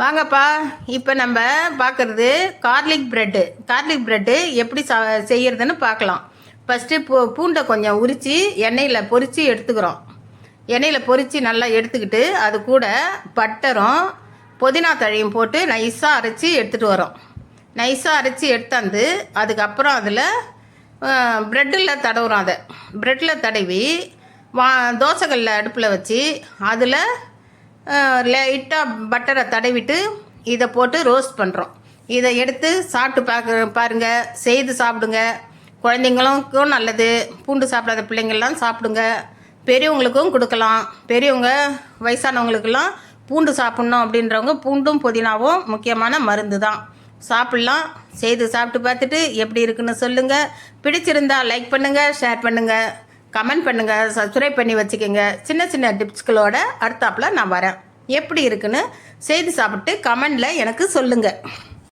வாங்கப்பா இப்போ நம்ம பார்க்குறது கார்லிக் ப்ரெட்டு கார்லிக் ப்ரெட்டு எப்படி சா செய்யறதுன்னு பார்க்கலாம் ஃபஸ்ட்டு பூ பூண்டை கொஞ்சம் உரித்து எண்ணெயில் பொரித்து எடுத்துக்கிறோம். எண்ணெயில் பொரித்து நல்லா எடுத்துக்கிட்டு அது கூட பட்டரும் புதினா தழையும் போட்டு நைஸாக அரைச்சி எடுத்துகிட்டு வரோம். நைஸாக அரைச்சி எடுத்தாந்து அதுக்கப்புறம் அதில் ப்ரெட்டில் தடவுறோம் அதை. ப்ரெட்டில் தடவி வா தோசைக்கல்ல அடுப்பில் வச்சு அதில் லைட்டாக பட்டரை தடவிட்டு இதை போட்டு ரோஸ்ட் பண்ணுறோம் இதை எடுத்து சாப்பிட்டு பார்க்க பாருங்கள் செய்து சாப்பிடுங்க. குழந்தைங்களுக்கும் நல்லது. பூண்டு சாப்பிடாத பிள்ளைங்கள்லாம் சாப்பிடுங்க. பெரியவங்களுக்கும் கொடுக்கலாம். பெரியவங்க வயசானவங்களுக்கெல்லாம் பூண்டு சாப்பிட்ணும் அப்படின்றவங்க பூண்டும் புதினாவும் முக்கியமான மருந்து தான். சாப்பிட்லாம். செய்து சாப்பிட்டு பார்த்துட்டு எப்படி இருக்குன்னு சொல்லுங்கள் பிடிச்சிருந்தா லைக் பண்ணுங்கள் ஷேர் பண்ணுங்கள் கமெண்ட் பண்ணுங்கள் சப்ஸ்கிரைப் பண்ணி வச்சுக்கோங்க. சின்ன சின்ன டிப்ஸ்களோட அடுத்தாப்பில் நான் வரேன். எப்படி இருக்குன்னு செய்து சாப்பிட்டு கமெண்டில் எனக்கு சொல்லுங்கள்